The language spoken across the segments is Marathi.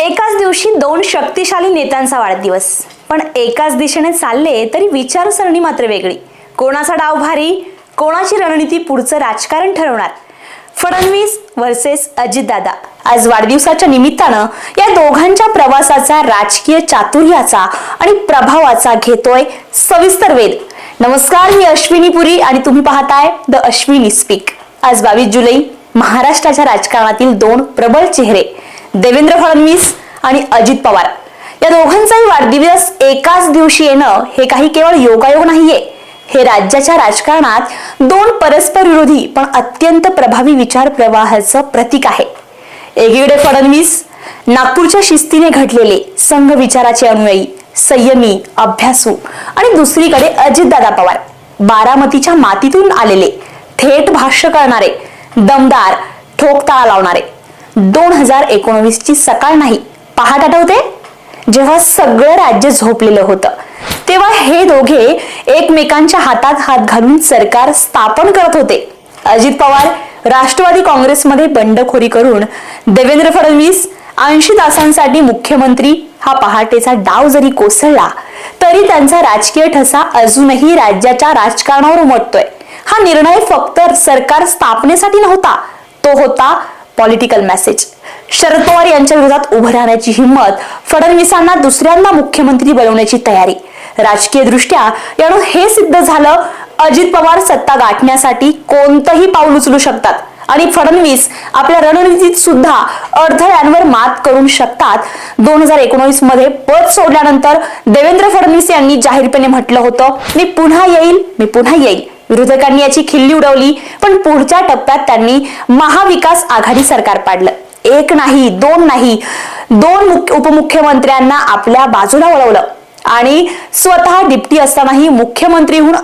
एकाच दिवशी दोन शक्तिशाली नेत्यांचा वाढदिवस. पण एकाच दिशेने चालले तरी विचारसरणी मात्र वेगळी. कोणाचा डाव भारी कोणाची रणनीती पुढचं राजकारण ठरवणार? फडणवीस वर्सेस अजितदादा. आज वाढदिवसाच्या निमित्तानं या दोघांच्या प्रवासाचा राजकीय चातुर्याचा आणि प्रभावाचा घेतोय सविस्तर वेध. नमस्कार मी अश्विनी पुरी आणि तुम्ही पाहताय द अश्विनी स्पीक आज बावीस जुलै महाराष्ट्राच्या राजकारणातील दोन प्रबळ चेहरे देवेंद्र फडणवीस आणि अजित पवार. या दोघांचाही वाढदिवस एकाच दिवशी येणं हे काही केवळ योगायोग नाहीये. हे राज्याच्या राजकारणात दोन परस्पर विरोधी पण अत्यंत प्रभावी विचार प्रवाहाचं प्रतीक आहे. एकीकडे फडणवीस नागपूरच्या शिस्तीने घडलेले संघ विचाराचे अनुयायी संयमी अभ्यासू आणि दुसरीकडे अजितदादा पवार बारामतीच्या मातीतून आलेले थेट भाष्य करणारे दमदार ठोकताळा लावणारे. दोन हजार एकोणवीस ची सकाळ नाही पहाट आठवते? जेव्हा सगळं राज्य झोपलेलं होतं तेव्हा हे दोघे एकमेकांच्या हातात हात घालून सरकार स्थापन करत होते. अजित पवार राष्ट्रवादी काँग्रेसमध्ये बंडखोरी करून देवेंद्र फडणवीस ऐंशी तासांसाठी मुख्यमंत्री हा पहाटेचा डाव जरी कोसळला तरी त्यांचा राजकीय ठसा अजूनही राज्याच्या राजकारणावर उमटतोय. हा निर्णय फक्त सरकार स्थापनेसाठी नव्हता तो होता पॉलिटिकल मेसेज शरद पवार यांच्या विरोधात उभं राहण्याची हिंमत फडणवीसांना दुसऱ्यांदा मुख्यमंत्री बनवण्याची तयारी. राजकीय दृष्ट्या यानं हे सिद्ध झालं अजित पवार सत्ता गाठण्यासाठी कोणतंही पाऊल उचलू शकतात आणि फडणवीस आपल्या रणनीतीत सुद्धा अडथळ्यांवर मात करू शकतात. दोन हजार एकोणवीसमध्ये पद सोडल्यानंतर देवेंद्र फडणवीस यांनी जाहीरपणे म्हटलं होतं मी पुन्हा येईल मी पुन्हा येईल. विरोधकांनी याची खिल्ली उडवली पण पुढच्या टप्प्यात त्यांनी महाविकास आघाडी सरकार पाडलं. एक नाही दोन नाही दोन उपमुख्यमंत्र्यांना आपल्या बाजूला वळवलं. आणि स्वतः डिप्टी असतानाही मुख्यमंत्रीहून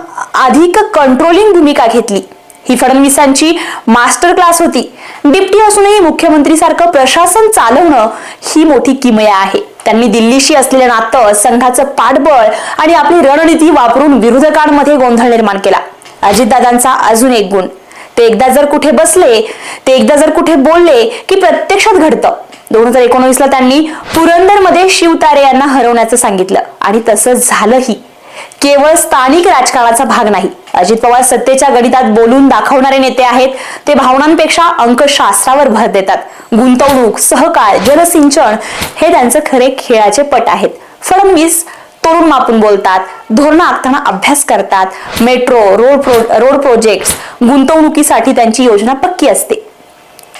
अधिक कंट्रोलिंग भूमिका घेतली. ही फडणवीसांची मास्टर क्लास होती. डिप्टी असूनही मुख्यमंत्री सारखं प्रशासन चालवणं ही मोठी किमया आहे. त्यांनी दिल्लीशी असलेलं नातं संघाचं पाठबळ आणि आपली रणनीती वापरून विरोधकांमध्ये गोंधळ निर्माण केला. अजितदादांचा अजून एक गुण. ते एकदा जर कुठे बसले ते एकदा जर कुठे बोलले की प्रत्यक्षात घडतं. दोन हजार एकोणवीसला त्यांनी पुरंदरमध्ये शिवतारे यांना हरवण्याचं सांगितलं आणि तसं झालंही. केवळ स्थानिक राजकारणाचा भाग नाही. अजित पवार सत्तेच्या गणितात बोलून दाखवणारे नेते आहेत. ते भावनांपेक्षा अंकशास्त्रावर भर देतात. गुंतवणूक सहकार जलसिंचन हे त्यांचं खरे खेळाचे पट आहेत. फडणवीस तोरून मापून बोलतात धोरणं आखताना अभ्यास करतात metro road pro road projects गुंतवणुकीसाठी त्यांची योजना पक्की असते.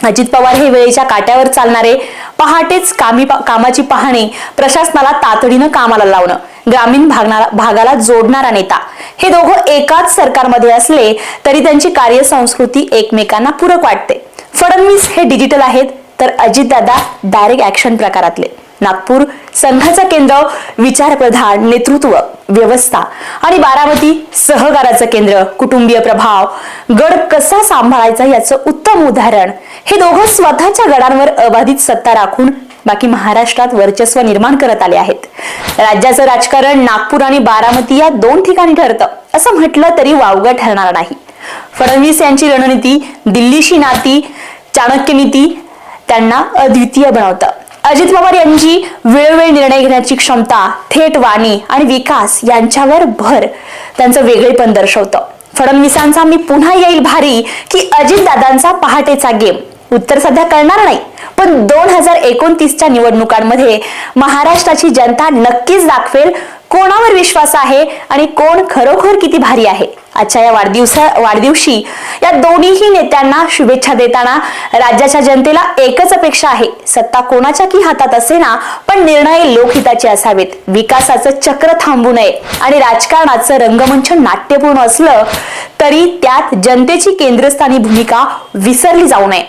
अजित पवार हे वेळेच्या काट्यावर चालणारे पहाटेच कामी कामाची पाहणी प्रशासनाला तातडीनं कामाला लावणं ग्रामीण भागाला जोडणारा नेता. हे दोघं एकाच सरकारमध्ये असले तरी त्यांची कार्यसंस्कृती एकमेकांना पूरक वाटते. फडणवीस हे डिजिटल आहेत तर अजितदादा डायरेक्ट ऍक्शन प्रकारातले. नागपूर संघाचं केंद्र विचारप्रधान नेतृत्व व्यवस्था आणि बारामती सहकाराचं केंद्र कुटुंबीय प्रभाव. गड कसा सांभाळायचा याचं उत्तम उदाहरण. हे दोघं स्वतःच्या गडांवर अबाधित सत्ता राखून बाकी महाराष्ट्रात वर्चस्व निर्माण करत आले आहेत. राज्याचं राजकारण नागपूर आणि बारामती या दोन ठिकाणी ठरतं असं म्हटलं तरी वावगं ठरणार नाही. फडणवीस यांची रणनीती दिल्लीशी नाती चाणक्य नीती त्यांना अद्वितीय बनवतं. अजित पवार यांची वेळोवेळी निर्णय घेण्याची क्षमता थेट वाणी आणि विकास यांच्यावर भर. त्यांचं वेगळेपण दर्शवतं. फडणवीसांचा मी पुन्हा येईल भारी की अजितदादांचा पहाटेचा गेम. उत्तर सध्या कळणार नाही पण दोन हजार एकोणतीसच्या निवडणुकांमध्ये महाराष्ट्राची जनता नक्कीच दाखवेल कोणावर विश्वास आहे आणि कोण खरोखर किती भारी आहे? आजच्या या वाढदिवसा वाढदिवशी या दोन्हीही नेत्यांना शुभेच्छा देताना राज्याच्या जनतेला एकच अपेक्षा आहे. सत्ता कोणाच्या की हातात असे ना पण निर्णय लोकहिताचे असावेत. विकासाचं चक्र थांबू नये आणि राजकारणाचं रंगमंच नाट्यपूर्ण असलं तरी त्यात जनतेची केंद्रस्थानी भूमिका विसरली जाऊ नये.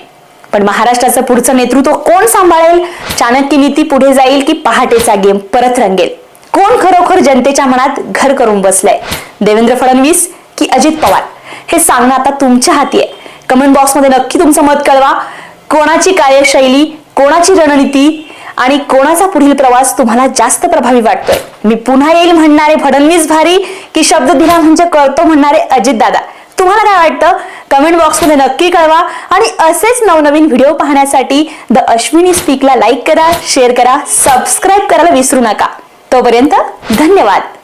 पण महाराष्ट्राचं पुढचं नेतृत्व कोण सांभाळेल? चाणक्य नीती पुढे जाईल की पहाटेचा गेम परत रंगेल? कोण खरोखर जनतेच्या मनात घर करून बसलंय? देवेंद्र फडणवीस की अजित पवार? हे सांगणं आता तुमच्या हाती आहे. कमेंट बॉक्समध्ये नक्की तुमचं मत कळवा. कोणाची कार्यशैली कोणाची रणनीती आणि कोणाचा पुढील प्रवास तुम्हाला जास्त प्रभावी वाटतोय? मी पुन्हा येईल म्हणणारे फडणवीस भारी की शब्द दिला म्हणजे कळतो म्हणणारे अजित दादा. तुम्हाला काय वाटतं? कमेंट बॉक्समध्ये नक्की कळवा आणि असेच नवनवीन व्हिडिओ पाहण्यासाठी द अश्विनी स्पीकला लाईक करा शेअर करा सबस्क्राईब करायला विसरू नका. तोपर्यंत धन्यवाद.